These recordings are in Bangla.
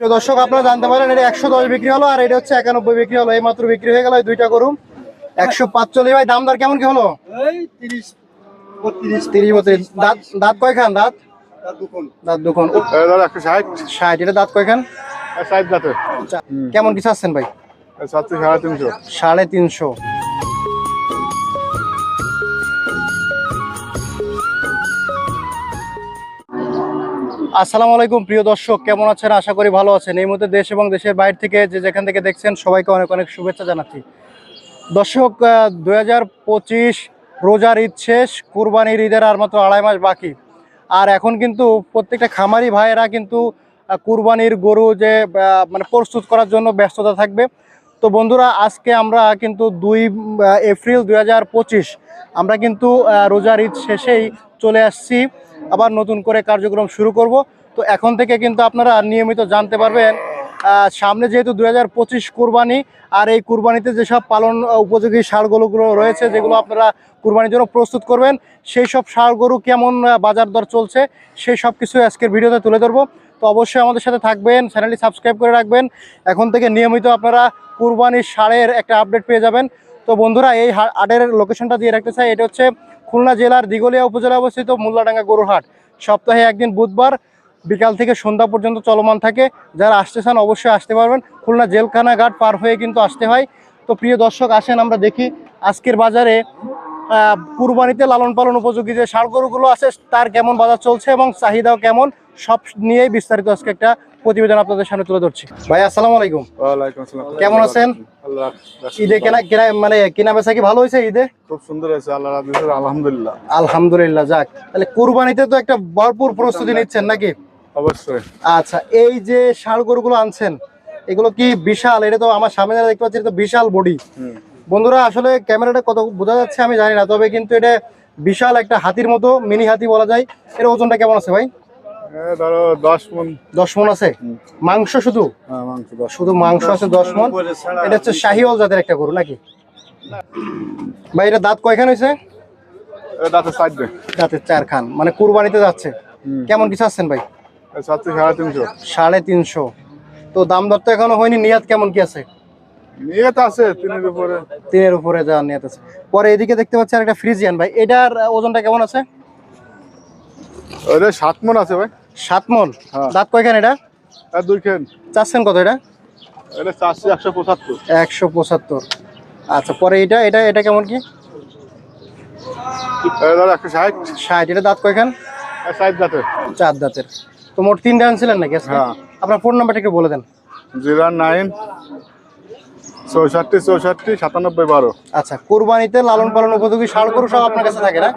দর্শক আপনারা জানতে পারেন এটা একশো দশ বিক্রি হলো আর এটা হচ্ছে একানব্বই বিক্রি হলো। এই মাত্র বিক্রি হয়ে গেল এই দুইটা গরু। একশো পাঁচচল্লিশ ভাই দাম দর কেমন কি হলো? তিরিশ বত্রিশ। তিরিশ বত্রিশ। দাঁত দাঁত কয়খান? দাঁত? দাঁত দুখন। ষাট। এটা দাঁত কয়খান? আচ্ছা, কেমন কি চাচ্ছেন ভাই? সাড়ে তিনশো। আসসালামু আলাইকুম, প্রিয় দর্শক। কেমন আছেন? আশা করি ভালো আছেন। এই মুহূর্তে দেশ এবং দেশের বাইরে থেকে যে যেখান থেকে দেখছেন, সবাইকে অনেক অনেক শুভেচ্ছা জানাচ্ছি। দর্শক দু হাজার পঁচিশ রোজার ঈদ শেষ, কুরবানির ঈদের আর মাত্র আড়াই মাস বাকি। আর এখন কিন্তু প্রত্যেকটা খামারি ভাইয়েরা কিন্তু কুরবানির গরু যে মানে প্রস্তুত করার জন্য ব্যস্ততা থাকবে। তো বন্ধুরা, আজকে আমরা কিন্তু দুই এপ্রিল দু হাজার পঁচিশ, আমরা কিন্তু রোজার ঈদ শেষেই চলে আসছি। আবার নতুন করে কার্যক্রম শুরু করব। তো এখন থেকে কিন্তু আপনারা নিয়মিত জানতে পারবেন সামনে যেহেতু দুই হাজার পঁচিশ কুরবানি, আর এই কুরবানিতে যেসব পালন উপযোগী গরুগুলো রয়েছে, যেগুলো আপনারা কুরবানির জন্য প্রস্তুত করবেন, সেই সব গরু কেমন বাজার দর চলছে, সেই সব কিছু আজকের ভিডিওতে তুলে ধরবো। তো অবশ্যই আমাদের সাথে থাকবেন, চ্যানেলটি সাবস্ক্রাইব করে রাখবেন। এখন থেকে নিয়মিত আপনারা কুরবানির ষাঁড়ের একটা আপডেট পেয়ে যাবেন। তো বন্ধুরা, এই হাটের লোকেশনটা দিয়ে রাখতে চাই, এটা হচ্ছে খুলনা জেলার দিগলিয়া উপজেলায় অবস্থিত মোল্লাডাঙ্গা গরুহাট সপ্তাহে একদিন বুধবার বিকাল থেকে সন্ধ্যা পর্যন্ত চলমান থাকে। যারা আসতে চান অবশ্যই আসতে পারবেন। খুলনা জেলখানা ঘাট পার হয়ে কিন্তু আসতে হয়। তো প্রিয় দর্শক, আসেন আমরা দেখি আজকের বাজারে কুরবানিতে লালন পালন উপযোগী যে ষাড় গরুগুলো আছে, তার কেমন বাজার চলছে এবং চাহিদাও কেমন, সব নিয়েই বিস্তারিত আজকে একটা প্রতিবেদন আপনাদের সামনে তুলে ধরছি। ভাই আসসালামু আলাইকুম। ওয়ালাইকুম আসসালাম। কেমন আছেন? আল্লাহ ঈদে কেনা কেনা মানে কেনা বেচা কি ভালো হয়েছে ঈদে? খুব সুন্দর হয়েছে আল্লাহ আলহামদুলিল্লাহ। আলহামদুলিল্লাহ যাক। তাহলে কুরবানিতে তো একটা ভরপুর প্রস্তুতি নিচ্ছেন নাকি? অবশ্যই। আচ্ছা এই যে ষাড় গরুগুলো আনছেন এগুলো কি বিশাল? এটা তো আমার সামনে যারা দেখতে পাচ্ছি এটা তো বিশাল বডি। বন্ধুরা আসলে ক্যামেরাটা কত বোঝা যাচ্ছে আমি জানি না তবে কিন্তু এটা বিশাল একটা হাতির মতো মিনি হাতি বলা যায়। এর ওজনটা কেমন আছে ভাই? ধরো দশ মন। দশ মন আছে? মাংস শুধু? হ্যাঁ, শুধু মাংস আছে দশ মন? এটা হচ্ছে শাহিওয়াল জাতের একটা গরু নাকি? ভাই এটা দাঁত কয়খান হয়েছে? এ দাঁতে দাঁতের চার খান মানে কুরবানিতে যাচ্ছে। কেমন কিছু আছেন ভাই? সাড়ে তিনশো। সাড়ে তিনশো। তো দাম দর তো এখনও হয়নি। নিয়াত কেমন কি আছে? নিয়ে তো আছে তিনের উপরে। তিনের উপরে নিয়াত আছে। পরে এদিকে দেখতে পাচ্ছি ফ্রিজিয়ান ভাই। এটার ওজনটা কেমন আছে? সাত মন আছে ভাই। সাত মন হ্যাঁ। দাঁত কয়খান এটা? চাচ্ছেন কত এটা? এটা একশো পঁচাত্তর। একশো পঁচাত্তর। আচ্ছা পরে এটা এটা এটা কেমন কি? একশো ষাট। ষাট এটা দাঁত কয়খান? চার দাঁতের। তো মোট তিনটা আনছিলেন নাকি হ্যাঁ। আপনার ফোন নাম্বারটা একটু বলে দেন। জিরো নাইন চৌষট্টি চৌষট্টি সাতানব্বই বারো। আচ্ছা কোরবানিতে লালন পালন উপযোগী ষাড় গরু সব আপনার কাছে থাকে না?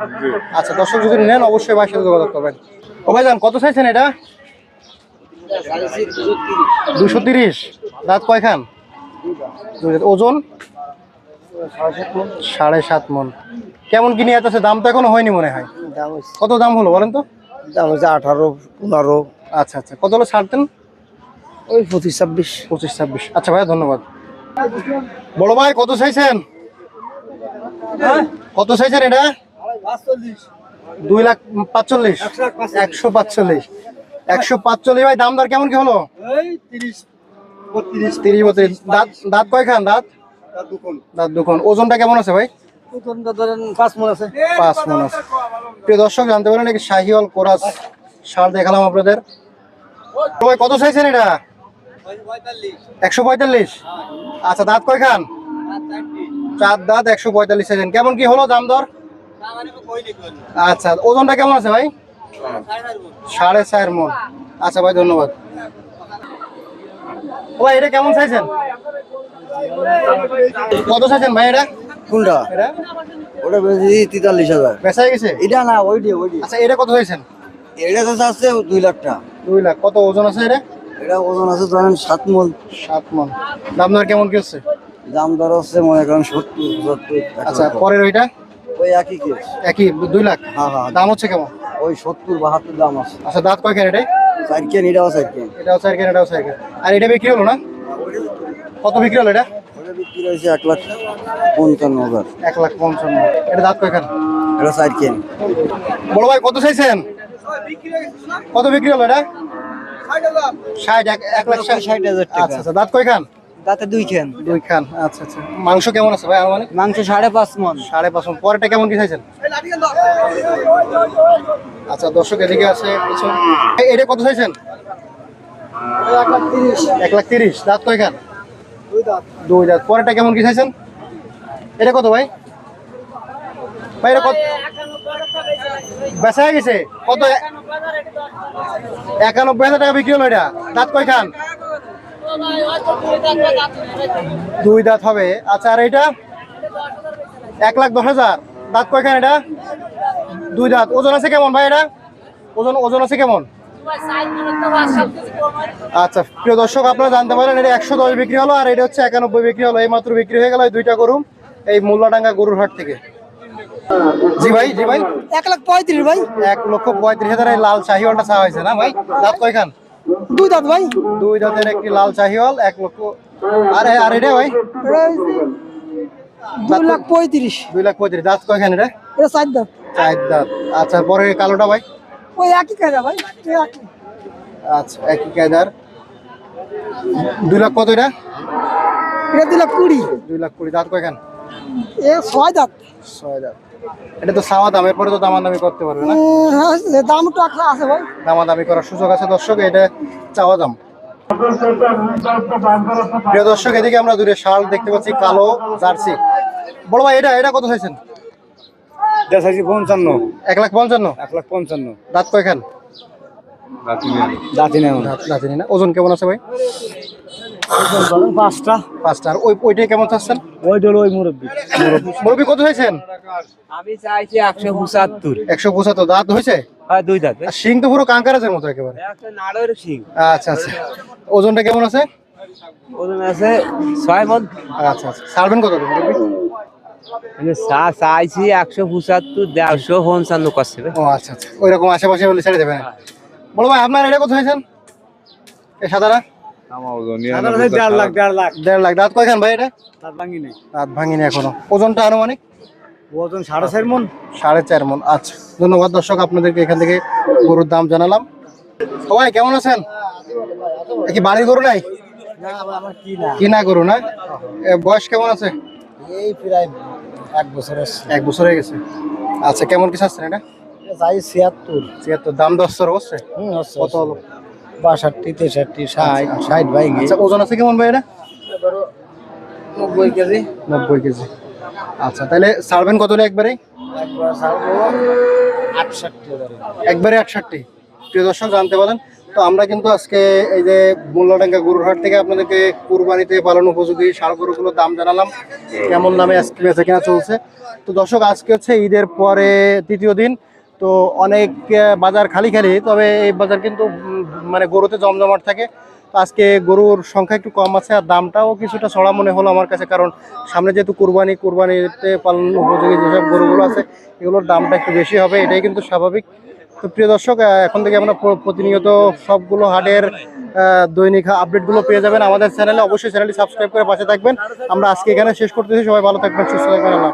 আচ্ছা দর্শক যদি নেন অবশ্যই সাথে যোগাযোগ করবেন। ও ভাইজান কত চাইছেন এটা? দুশো তিরিশ। দাঁত কয়খান। ওজন? সাড়ে সাত মন। কেমন কি নিয়ে আছে? দাম তো এখনও হয়নি মনে হয়। কত দাম হলো বলেন তো? দাম হচ্ছে আঠারো পনেরো। আচ্ছা আচ্ছা। কত হলো ছাড়তেন ওই পঁচিশ ছাব্বিশ। পঁচিশ ছাব্বিশ। আচ্ছা ভাইয়া ধন্যবাদ। বড় ভাই কত চাইছেন? কত চাইছেন এটা? দুই লাখ পাঁচচল্লিশ। একশো পাঁচচল্লিশ। একশো পাঁচচল্লিশ। ভাই দাম দর কেমন কি হলো? তিরিশ বত্রিশ। তিরিশ বত্রিশ। দাঁত দাঁত কয়খান? দাঁত? দাঁত দুখন। ওজনটা কেমন আছে ভাই? ওজনটা ধরেন পাঁচ মন আছে। পাঁচ মন আছে। প্রিয় দর্শক জানতে পারেন নাকি শাহিওয়াল কোরাস সার দেখালাম আপনাদের? ভাই কত চাইছেন এটা? একশো পঁয়তাল্লিশ। আচ্ছা দাঁত কয়খান? চার দাঁত একশো পঁয়তাল্লিশ চাইছেন। কেমন কি হলো দাম দর? আচ্ছা ওজনটা কেমন আছে ভাই? সাড়ে চার মন। আচ্ছা ভাই ধন্যবাদ। ও ভাই এটা কেমন চাইছেন কত চাইছেন ভাই এটা? কোনটা? এটা? ওটা বেশি তেতাল্লিশ হাজার। বেচা গেছে? এটা না ওইটি ওইটি। আচ্ছা এটা কত চাইছেন এটা তো আছে দুই লাখ টাকা। দুই লাখ। কত ওজন আছে এটা? এটা ওজন আছে ধরেন সাত মন। সাত মন। দাম দর কেমন কি হচ্ছে? দাম দর হচ্ছে মনে করেন সত্তর আচ্ছা পরের ওইটা? ওই একই কেস একই দুই লাখ? হ্যাঁ হ্যাঁ। দাম হচ্ছে কেমন? ওই সত্তর বাহাত্তর দাম আছে। আচ্ছা দাঁত কয় কেন এটাই চার কেন এটাও চার কেন এটাও চার কেন এটাও চার কেন আর এটা বিক্রি হলো না? কত বিক্রি হলো এটা? বিক্রি হয়েছে এক লাখ পঞ্চান্ন হাজার। এক লাখ পঞ্চান্ন। এটা দাঁত কয় কেন এটা চার কেন বড় ভাই কত চাইছেন? কত বিক্রি হলো এটা? ষাট এক এক লাখ ষাট। ষাট হাজার টাকা। আচ্ছা আচ্ছা দাঁত কয় তাতে দুই খেন। দুই খান আচ্ছা আচ্ছা। মাংস কেমন আছে ভাই আমার মাংস সাড়ে পাঁচ মন। সাড়ে পাঁচ মণ। পরেরটা কেমন কি চাইছেন আচ্ছা দর্শক এদিকে আছে কিছু এটা কত চাইছেন এক লাখ তিরিশ। দাঁত কয় খান? দুই দাঁত। পরেরটা কেমন কি চাইছেন এটা কত ভাই? ভাই এটা কত বেচা হয়ে গেছে? কত একানব্বই হাজার টাকা বিক্রি হলো এটা। দাঁত কয় খান? দুই দাঁত হবে। আচ্ছা আর এটা? এক লাখ দশ হাজার। দাঁত কয়খান এটা? দুই দাঁত। ওজন আছে কেমন ভাই এটা? ওজন ওজন আছে কেমন? আচ্ছা প্রিয় দর্শক আপনারা জানতে পারেন এটা একশো দশ বিক্রি হলো আর এটা হচ্ছে একানব্বই বিক্রি হলো। এই মাত্র বিক্রি হয়ে গেল এই দুইটা গরু এই মোল্লাডাঙ্গা গরুর হাট থেকে। জি ভাই জি ভাই। এক লাখ পঁয়ত্রিশ ভাই। এক লক্ষ পঁয়ত্রিশ হাজার এই লাল শাহিওয়ালটা চাওয়া হয়েছে না ভাই? দাঁত কয়খান? দুই দাঁত ভাই। দুই দাঁতের একটি লাল শাহিওয়াল এক লক্ষ। আরে আর এটা ভাই। দুই লাখ পঁয়ত্রিশ। দুই লাখ পঁয়ত্রিশ দাঁত কয়খান এটা এটা চার দাঁত। চার দাঁত। আচ্ছা পরে কালোটা ভাই? ওই একই কায়দা ভাই। আচ্ছা একই কায়দার। দুই লাখ কত এটা? এটা দুই লাখ কুড়ি। দুই লাখ কুড়ি দাঁত কয়খান? এ ছয় দাঁত। ছয় দাঁত। এটা তো চাওয়া দাম এরপরে তো দামাদামি করতে পারবে না। হ্যাঁ, দাম একটু একটা আছে ভাই। দামাদামি করার সুযোগ আছে দর্শক এটা চাওয়া দাম। প্রিয় দর্শক এদিকে আমরা দূরে শাল দেখতে পাচ্ছি কালো জার্সি। বড় ভাই এটা এটা কত চাইছেন? পঞ্চান্ন। এক লাখ পঞ্চান্ন? এক লাখ পঞ্চান্ন। দাঁত কয়খান? দাঁতি নেই না ওজন কেমন আছে ভাই? পাঁচটা। পাঁচটা। আর ওই ওইটাই কেমন চাচ্ছেন? ওই ডল ওই মুরব্বী। মুরব্বী। কত হয়েছেন? আমি চাইছি একশো পঁচাত্তর। একশো পঁচাত্তর। দাঁত হয়েছে? হ্যাঁ দুই দাঁত। আর শিং তো পুরো কাঙ্কারাজের মতো একেবারে। নাড়ের আচ্ছা আচ্ছা। ওজনটা কেমন আছে? ওজন আছে ছয় মন। আচ্ছা আচ্ছা। ছাড়বেন কত চাইছি একশো পঁচাত্তর দেড়শো পঞ্চান্ন করছে ও আচ্ছা আচ্ছা। ওই আশেপাশে হলে ছেড়ে দেবেন। বলো ভাই আপনার এটা কত হয়েছেন? এই সাদারা দেড় লাখ দেড় লাখ। দেড় লাখ। দাঁত কয়খান ভাই এটা? তার ভাঙি নেই দাঁত ভাঙিনি এখনও। ওজনটা আনুমানিক? ওজন সাড়ে চার মন। সাড়ে চার মন। আচ্ছা ধন্যবাদ দর্শক আপনাদেরকে এখান থেকে গরুর দাম জানালাম। ভাই কেমন আছেন? কি বাড়ির গরু নাই? কিনা গরু না? এ, বয়স কেমন আছে? এই প্রায় এক বছর এক বছর হয়ে গেছে। আচ্ছা কেমন কি চাচ্ছেন এটা? চাই ছিয়াত্তর। ছিয়াত্তর। দাম দশ হচ্ছে কত হলো? বাষট্টি তেষট্টি ষাট ষাট ভাই আচ্ছা ওজন আছে কেমন ভাই এটা নব্বই কেজি। নব্বই কেজি। আচ্ছা তাহলে ছাড়বেন কত হলে একবারে? একবার আটষট্টি প্রিয় দর্শক জানতে পারেন তো আমরা কিন্তু আজকে এই যে মূল্যডাঙ্গা গরুর হাট থেকে আপনাদেরকে কুরবানিতে পালন উপযোগী ষাড় গরুগুলোর দাম জানালাম কেমন দামে আজকে বেচা কেনা চলছে। তো দর্শক আজকে হচ্ছে ঈদের পরে তৃতীয় দিন। তো অনেক বাজার খালি খালি, তবে এই বাজার কিন্তু মানে গরুতে জমজমাট থাকে। আজকে গরুর সংখ্যা একটু কম আছে আর দামটাও কিছুটা চড়া মনে হলো আমার কাছে, কারণ সামনে যেহেতু কুরবানি, কুরবানিতে পালন উপযোগী যেসব গরুগুলো আছে, এগুলোর দামটা একটু বেশি হবে, এটাই কিন্তু স্বাভাবিক। তো প্রিয় দর্শক এখন থেকে আমরা প্রতিনিয়ত সবগুলো হাটের দৈনিক আপডেটগুলো পেয়ে যাবেন আমাদের চ্যানেলে। অবশ্যই চ্যানেলটি সাবস্ক্রাইব করে পাশে থাকবেন। আমরা আজকে এখানে শেষ করতেছি। সবাই ভালো থাকবেন, সুস্থ থাকবেন। আল্লাহ।